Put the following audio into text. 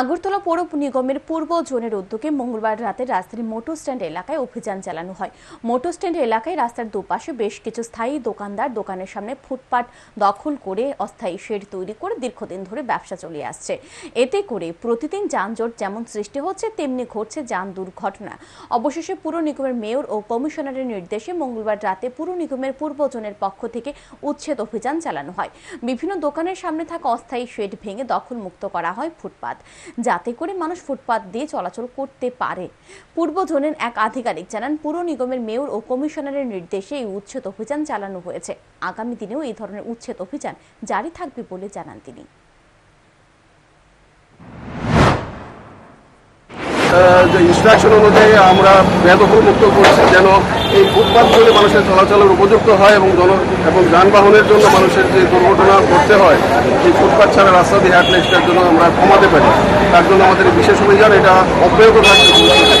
আগরতলা পৌর নিগমের পূর্ব জোনের উদ্যোগে মঙ্গলবার রাতে রাজধানীর মোটর স্ট্যান্ড এলাকায় অভিযান চালানো হয়। মোটর স্ট্যান্ড এলাকায় রাস্তার দুপাশে বেশ কিছু স্থায়ী দোকানদার দোকানের সামনে ফুটপাত দখল করে অস্থায়ী শেড তৈরি করে দীর্ঘদিন ধরে ব্যবসা চলে আসছে। এতে করে প্রতিদিন যানজট যেমন সৃষ্টি হচ্ছে, তেমনি ঘটছে যান দুর্ঘটনা। অবশেষে পুর নিগমের মেয়র ও কমিশনারের নির্দেশে মঙ্গলবার রাতে পুর নিগমের পূর্ব জোনের পক্ষ থেকে উচ্ছেদ অভিযান চালানো হয়। বিভিন্ন দোকানের সামনে থাকা অস্থায়ী শেড ভেঙে দখল মুক্ত করা হয় ফুটপাত। যাতে করে মানুষ ফুটপাত দিয়ে চলাচল করতে পারে। পূর্ব জোনের এক আধিকারিক জানান, পুর নিগমের মেয়র ও কমিশনারের নির্দেশে এই উচ্ছেদ অভিযান চালানো হয়েছে। আগামী দিনেও এই ধরনের উচ্ছেদ অভিযান জারি থাকবে বলে জানান তিনি। যে ইনস্ট্রাকশন অনুযায়ী আমরা বেদখল মুক্ত করছি, যেন এই ফুটপাথ ধরে মানুষের চলাচলের উপযুক্ত হয় এবং জন এবং যানবাহনের জন্য মানুষের যে দুর্ঘটনা ঘটতে হয়, এই ফুটপাথ ছাড়া রাস্তা দিয়ে হাঁটলে সেটার জন্য আমরা কমাতে পারি তার জন্য আমাদের বিশেষ অভিযান এটা অব্যাহত থাকবে।